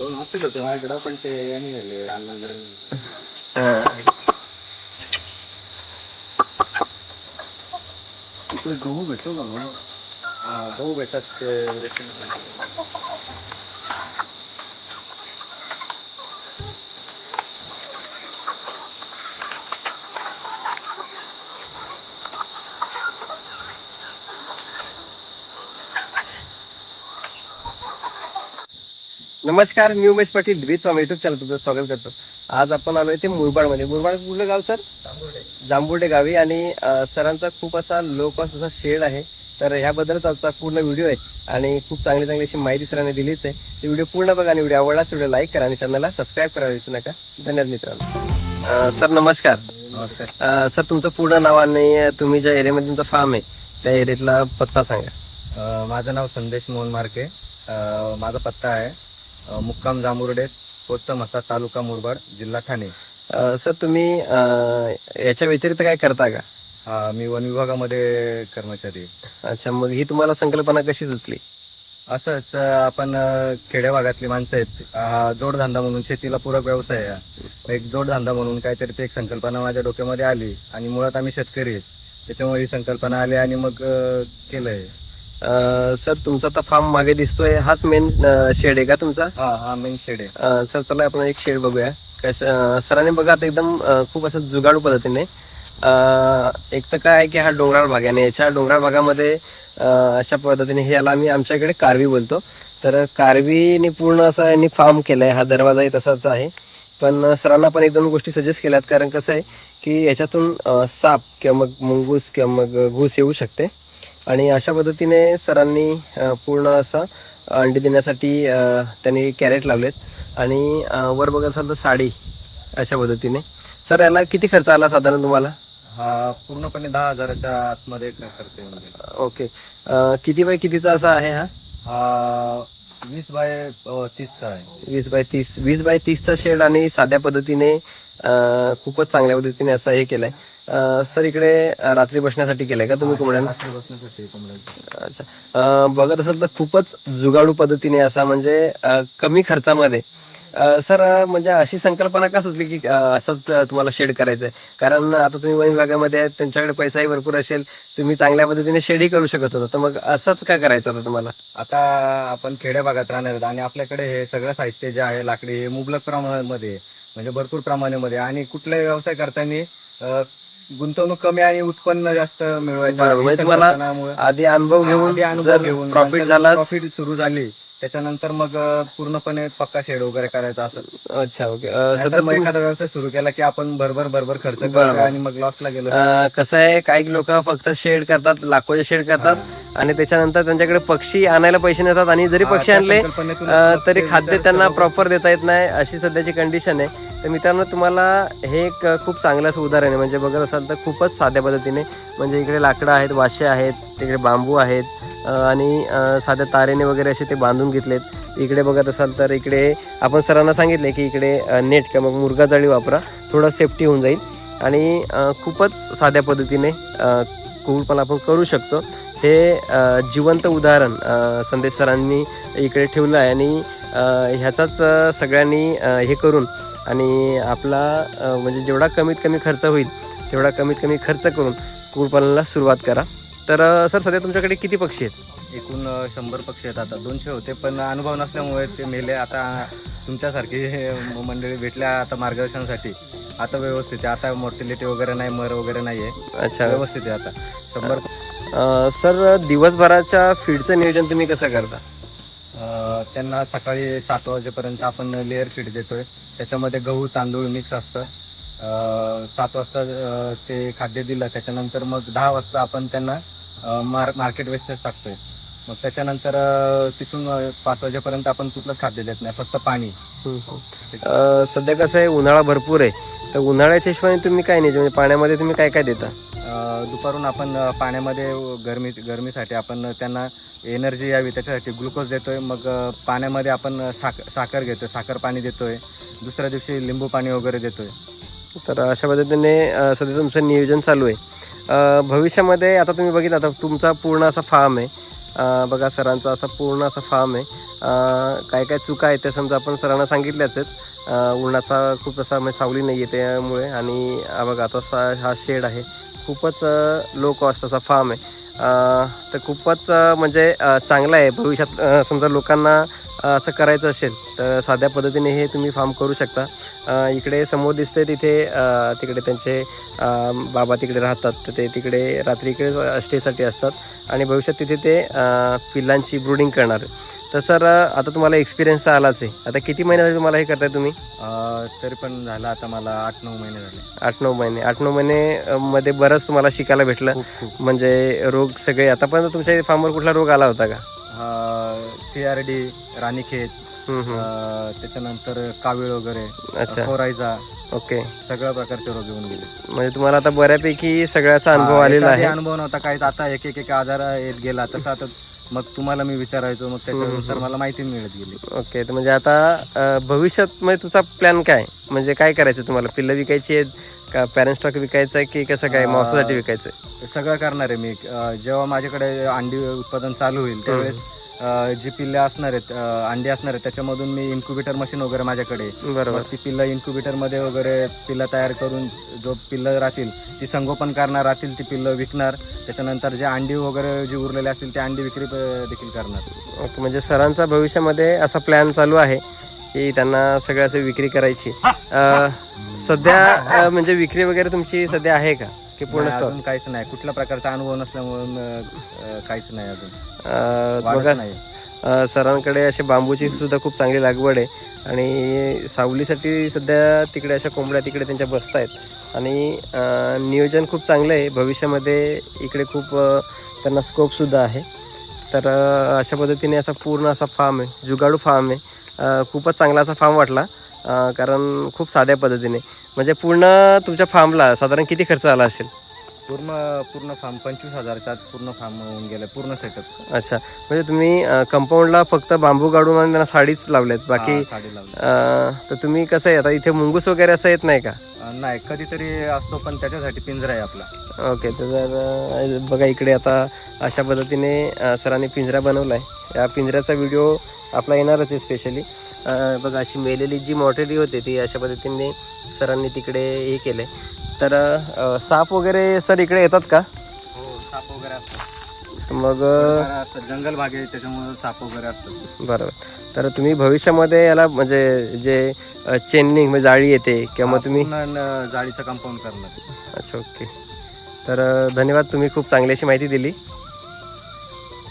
दोन असतील होते माझ्याकडं पण ते अण्णांकडे तिकडे गहू भेटतो का मग गहू भेटतात ते. नमस्कार मी उमेश पाटील द्वित स्वामी युट्यूब चॅनल तुमचं स्वागत करतो. आज आपण आलोय ते मुरबाडमध्ये. मुरबाड कुठलं गाव सर? जांभुर्डे. गावी आणि सरांचा खूप असा लो कॉस्ट असा शेड आहे. तर ह्याबद्दलच आजचा पूर्ण व्हिडिओ आहे आणि खूप चांगली चांगली अशी माहिती सरांनी दिलीच आहे. ते व्हिडिओ पूर्ण बघा आणि व्हिडिओ आवडलाच व्हिडिओ लाईक करा आणि चॅनलला सबस्क्राईब करायला विसरू नका. धन्यवाद मित्रांनो. सर नमस्कार. सर तुमचं पूर्ण नाव आणि तुम्ही ज्या एरियामध्ये तुमचा फार्म आहे त्या एरियातला पत्ता सांगा. माझं नाव संदेश मोहन मार्के. माझा पत्ता आहे मुक्काम जांभुर्डे पोस्ट मसा तालुका मुरबाड जिल्हा ठाणे. अं, सर तुम्ही अं, याच्या व्यतिरिक्त काय करता का? हा मी वन विभागामध्ये कर्मचारी आहे. अच्छा मग ही तुम्हाला संकल्पना कशी सुचली? असंच अं, आपण अं, खेड्या भागातली माणसं आहेत. हा जोडधंदा म्हणून शेतीला पूरक व्यवसाय आहे एक जोडधंदा म्हणून काहीतरी ती एक संकल्पना माझ्या डोक्यामध्ये आली आणि मुळात आम्ही शेतकरी आहेत. त्याच्यामुळे ही संकल्पना आली आणि मग अं, केलंय. सर तुमचा आता फार्म मागे दिसतोय. हाच मेन शेड आहे का तुमचा? हा हा मेन शेड आहे. सर चला आपण एक शेड बघूया. सरांनी बघा आता एकदम खूप असं जुगाडू पद्धतीने एक तर काय आहे की हा डोंगराळ भाग आहे आणि याच्या डोंगराळ भागामध्ये अशा पद्धतीने हे याला आम्ही आमच्याकडे कारवी बोलतो. तर कारवीने पूर्ण असा यांनी फार्म केलाय. हा दरवाजाही तसाच आहे. पण सरांना पण एक दोन गोष्टी सजेस्ट केल्यात. कारण कसं आहे की याच्यातून साप किंवा मग मुंगूस किंवा मग घूस येऊ शकते. आणि अशा पद्धतीने सरांनी पूर्ण असा अंडी देण्यासाठी त्यांनी कॅरेट लावलेत. आणि वर बघत असाल तर साडी अशा पद्धतीने. सर याला किती खर्च आला साधारण तुम्हाला? हा पूर्णपणे दहा हजाराच्या आतमध्ये खर्च येऊन ओके. किती बाय कितीचा असा आहे हा? हा वीस बाय तीसचा आहे. वीस बाय तीस. वीस बाय तीसचा शेड आणि साध्या पद्धतीने अं, खूपच चांगल्या पद्धतीने असं हे केलंय. अं, सर इकडे रात्री बसण्यासाठी केलंय का तुम्ही कोंबड्यांना? रात्री बसण्यासाठी कोंबड्यांचं. अच्छा. अं, बघत असाल तर खूपच जुगाडू पद्धतीने असा म्हणजे अं, कमी खर्चामध्ये सर म्हणजे अशी संकल्पना का सुचली की असंच तुम्हाला शेड करायचं आहे कारण आता तुम्ही वन विभागामध्ये त्यांच्याकडे पैसाही भरपूर असेल तुम्ही चांगल्या पद्धतीने शेडही करू शकत होता तर मग असंच का करायचं होतं तुम्हाला आता आपण खेड्या भागात राहणार आहोत आणि आपल्याकडे हे सगळं साहित्य जे आहे लाकडी हे मुबलक प्रमाणामध्ये आहे. म्हणजे भरपूर प्रमाणामध्ये आणि कुठलाही व्यवसाय करताना गुंतवणूक कमी आणि उत्पन्न जास्त मिळवायचं बरोबर. म्हणजे तुम्हाला आधी अनुभव घेऊन जर प्रॉफिट झाला प्रॉफिट सुरू झाली. त्याच्यानंतर मग अं, पूर्णपणे पक्का शेड वगैरे करायचा असं. अच्छा ओके. सध्या मग एखादा व्यवसाय सुरू केला की आपण भरभर भरभर खर्च बरोबर. करतो आणि मग लॉसला गेलो. अं, कसं आहे काही लोक फक्त शेड करतात लाखोचे शेड करतात आणि त्याच्यानंतर त्यांच्याकडे पक्षी आणायला पैसे नसतात आणि जरी हा, पक्षी त्या आणले संकल्पनेतून अं, मग तरी खाद्य त्यांना प्रॉपर देता येत नाही अशी सध्याची कंडिशन आहे. तर मित्रांनो तुम्हाला हे एक खूप चांगलं असं उदाहरण आहे. म्हणजे बघत असाल तर खूपच साध्या पद्धतीने म्हणजे इकडे लाकडं आहेत वाशे आहेत तिकडे बांबू आहेत आणि साध्या तारेने वगैरे असे ते बांधून घेतलेत. इकडे बघत असाल तर इकडे आपण सरांना सांगितले की इकडे नेट किंवा मग मुरगा जाळी वापरा थोडं सेफ्टी होऊन जाईल. आणि खूपच साध्या पद्धतीने अं, कुकुटपालन आपण करू शकतो. हे जिवंत उदाहरण संदेश सरांनी इकडे ठेवलं आहे आणि ह्याचाच सगळ्यांनी हे करून आणि आपला म्हणजे जेवढा कमीत कमी खर्च होईल तेवढा कमीत कमी खर्च करून कुकुटपालनाला सुरुवात करा. तर सर सध्या तुमच्याकडे किती पक्षी आहेत? एकूण शंभर पक्षी आहेत. आता दोनशे होते पण अनुभव नसल्यामुळे ते मेले. आता तुमच्यासारखी मंडळी भेटल्या आता मार्गदर्शनासाठी. आता व्यवस्थित आहे. आता मॉर्टिलिटी वगैरे नाही मर वगैरे नाही आहे अच्छा. व्यवस्थित आहे आता. शंभर सर दिवसभराच्या फीडचं नियोजन तुम्ही कसं करता? त्यांना सकाळी सात वाजेपर्यंत आपण लेअर फीड देतोय. त्याच्यामध्ये गहू तांदूळ मिक्स असतं. सात वाजता ते खाद्य दिलं त्याच्यानंतर मग दहा वाजता आपण त्यांना मार मार्केट वेस्टेज टाकतोय. मग त्याच्यानंतर तिथून पाच वाजेपर्यंत आपण कुठलंच खाद्य देत नाही फक्त पाणी. सध्या कसं आहे उन्हाळा भरपूर आहे. तर उन्हाळ्याच्या हिशोबाने तुम्ही काय नाही म्हणजे पाण्यामध्ये तुम्ही काय काय देता? दुपारून आपण पाण्यामध्ये गरमी गरमीसाठी आपण त्यांना एनर्जी यावी त्याच्यासाठी ग्लुकोज देतो आहे मग पाण्यामध्ये आपण साख साखर घेतोय साखर पाणी देतो आहे दुसऱ्या दिवशी लिंबू पाणी वगैरे देतो आहे तर अशा पद्धतीने सध्या तुमचं नियोजन चालू आहे. भविष्यामध्ये आता तुम्ही बघितलं आता तुमचा पूर्ण असा फार्म आहे. बघा सरांचा असा पूर्ण असा फार्म आहे. काय काय चुका आहेत त्या समजा आपण सरांना सांगितल्याच आहेत. उन्हाचा खूप असा म्हणजे सावली नाही आहे त्यामुळे. आणि बघा आता सा हा शेड आहे. खूपच लो कॉस्ट असा फार्म आहे. तर खूपच म्हणजे चांगला आहे. भविष्यात समजा लोकांना असं करायचं असेल तर साध्या पद्धतीने हे तुम्ही फार्म करू शकता. इकडे समोर दिसते तिथे तिकडे त्यांचे बाबा तिकडे राहतात. तर ते तिकडे रात्री इकडे स्टेसाठी असतात. आणि भविष्यात तिथे ते पिल्लांची ब्रुडिंग करणार. तर सर आता तुम्हाला एक्सपिरियन्स तर आलाच आहे. आता किती महिने झाले तुम्हाला हे करताय तुम्ही? तरी पण झालं आता मला आठ नऊ महिने झाले. आठ नऊ महिने. आठ नऊ महिने अ, मध्ये बरंच तुम्हाला शिकायला भेटलं. खूप खूप. म्हणजे रोग सगळे आतापर्यंत तुमच्या फार्मवर कुठला रोग आला होता का? सी आर डी राणीखेत हम्म, हम्म. अ, त्याच्यानंतर कावीळ वगैरे अच्छा. कोरायचा ओके. सगळ्या प्रकारचे रोग येऊन गेले. म्हणजे तुम्हाला आता बऱ्यापैकी सगळ्याचा अनुभव आलेला याच्या आधी आहे. अनुभव नव्हता काहीच. आता एक एक एक आजार येत गेला. तसं आता मग तुम्हाला मी विचारायचो मग त्याच्यानुसार मला माहिती मिळत गेली. ओके तर म्हणजे आता भविष्यात म्हणजे तुमचा प्लॅन काय? म्हणजे काय करायचं तुम्हाला? पिल्लं विकायची आहेत का? पॅरेंट स्टॉक विकायचा आहे की कसं काय? मांसासाठी विकायचं सगळं करणार आहे मी. जेव्हा माझ्याकडे अंडी उत्पादन चालू होईल त्यावेळेस जी पिल्ले असणार आहेत अंडी असणार आहेत त्याच्यामधून मी इन्क्युबेटर मशीन वगैरे माझ्याकडे. बरोबर. ती पिल्लं इन्क्युबेटरमध्ये वगैरे पिल्लं तयार करून जो पिल्लं राहतील ती संगोपन करणार राहतील ती पिल्लं विकणार. त्याच्यानंतर जे अंडी वगैरे जी उरलेली असतील ते अंडी विक्री देखील करणार. ओके म्हणजे सरांचा भविष्यामध्ये असा प्लॅन चालू आहे की त्यांना सगळं असं विक्री करायची. सध्या म्हणजे विक्री वगैरे तुमची सध्या आहे का? की पूर्ण नाही, स्टॉक अजून काहीच नाही. कुठल्या प्रकारचा अनुभव नसल्यामुळे काहीच नाही अजून. बघा नाही. अ, सरांकडे असे बांबूची सुद्धा खूप चांगली लागवड आहे. आणि सावलीसाठी सध्या तिकडे अशा कोंबड्या तिकडे त्यांच्या बसत आहेत आणि अ, नियोजन खूप चांगलं आहे. भविष्यामध्ये इकडे खूप अ, त्यांना स्कोपसुद्धा आहे. तर अ, अशा पद्धतीने असा पूर्ण असा फार्म आहे. जुगाडू फार्म आहे. अ, खूपच चांगला असा फार्म वाटला. अ, कारण खूप साध्या पद्धतीने. म्हणजे पूर्ण तुमच्या फार्मला साधारण किती खर्च आला असेल? पूर्ण पूर्ण फार्म पंचवीस हजारच्या आत पूर्ण फार्म होऊन गेलं पूर्ण सेटअप अच्छा. म्हणजे तुम्ही कंपाऊंडला फक्त बांबू काढून आणि त्यांना साडीच लावलेत. बाकी साडी लावली अं, तर तुम्ही कसं आहे? आता इथे मुंगूस वगैरे असं येत नाही का? अ, नाही. कधीतरी असतो पण त्याच्यासाठी पिंजरा आहे आपला. ओके. तर जर अं, बघा इकडे आता अशा पद्धतीने अं, सरांनी पिंजरा बनवला आहे या पिंजऱ्याचा व्हिडिओ आपला येणारच आहे स्पेशली बघा अशी मेलेली जी मॉर्टेली होते ती अशा पद्धतीने सरांनी तिकडे हे केले तर साप वगैरे सर इकडे येतात का? हो साप वगैरे असतात. मग जंगल भाग आहे त्याच्यामुळे साप वगैरे असतात. बरोबर. तर तुम्ही भविष्यामध्ये याला म्हणजे जे चेनलिंग म्हणजे जाळी येते किंवा मग तुम्ही जाळीचं कंपाऊंड करणार. अच्छा ओके. तर धन्यवाद तुम्ही खूप चांगली अशी माहिती दिली.